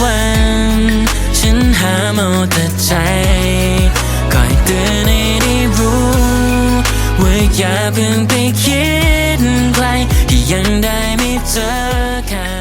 วัน ฉันหาเอาแต่ใจคอยเตือนให้ได้รู้ว่าอย่าเพิ่งไปคิดใครที่ยังได้ไม่เจอใคร